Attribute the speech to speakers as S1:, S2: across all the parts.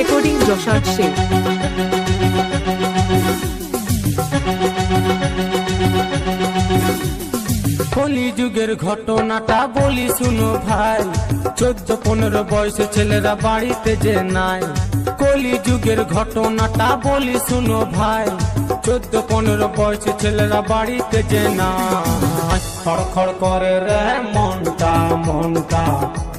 S1: যশার শেখ
S2: কলি যুগের ঘটনাটা বলি শুনো ভাই। চোদ্দ, পনেরো বয়সে ছেলেরা বাড়িতে যে নাই। কলি যুগের ঘটনাটা বলি শুনো ভাই। চোদ্দ, পনেরো বয়সে ছেলেরা বাড়িতে যে নাই। খড়খড় করে রে মনটা মনটা।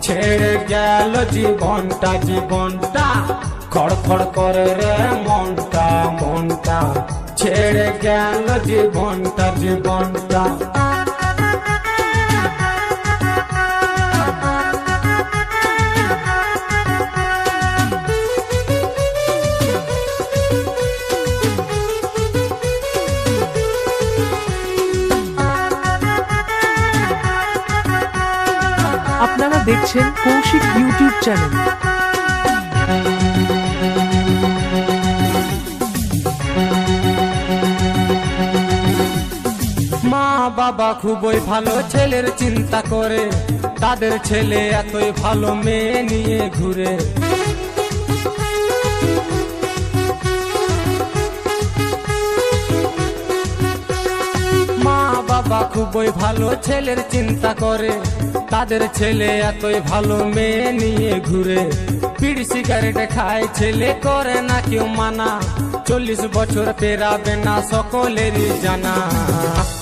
S2: ছেড়ে গেল জীবনটা জীবনটা। খড়খড় করে রে মনটা মনটা। ছেড়ে গেল জীবনটা জীবনটা?
S1: আপনারা দেখছেন কৌশিক ইউটিউব চ্যানেল
S2: বাবা খুবই ভালো ছেলের চিন্তা করে। তাদের ছেলে এতই ভালো মেয়ে নিয়ে ঘুরে। মা বাবা খুবই ভালো ছেলের চিন্তা করে। তাদের ছেলে এতই ভালো মেয়ে নিয়ে ঘুরে। পিড় সিগারেট খায়, ছেলে করে না কেউ মানা। চল্লিশ বছর পেরাবে না সকলেরই জানা।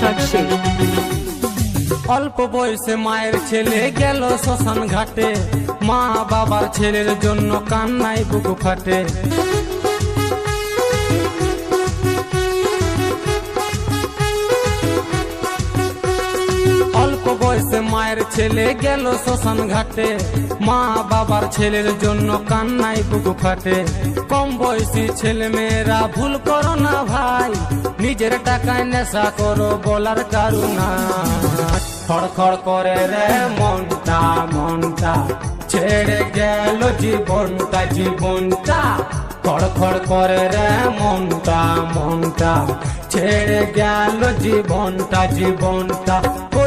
S1: যশার
S2: অল্প বয়সে মায়ের ছেলে গেল শ্মশান ঘাটে। মা বাবার ছেলের জন্য কান্নায় বুক ফাটে। মায়ের ছেলে গেল শ্মশান ঘাটে। মা বাবার ছেলের জন্য কান্নায় বুক ফাটে কম বয়সী ছেলে মেয়েরা, ভুল করো না ভাই, নিজের টাকায় নেশা করো, বলার কারুনা খড়খড় করে রে, মনটা মনটা ছেড়ে গেল জীবনটা জীবনটা। খড়খড় করে রে, মনটা মনটা ছেড়ে গেল জীবনটা জীবনটা।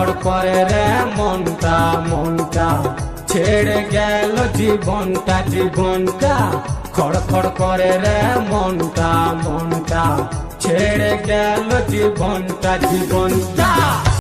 S2: খড়খড় করে রে মনটা মনটা ছেড়ে গেল জীবনটা জীবনটা। খড়খড় করে রে মনটা মনটা ছেড়ে গেল জীবনটা জীবনটা।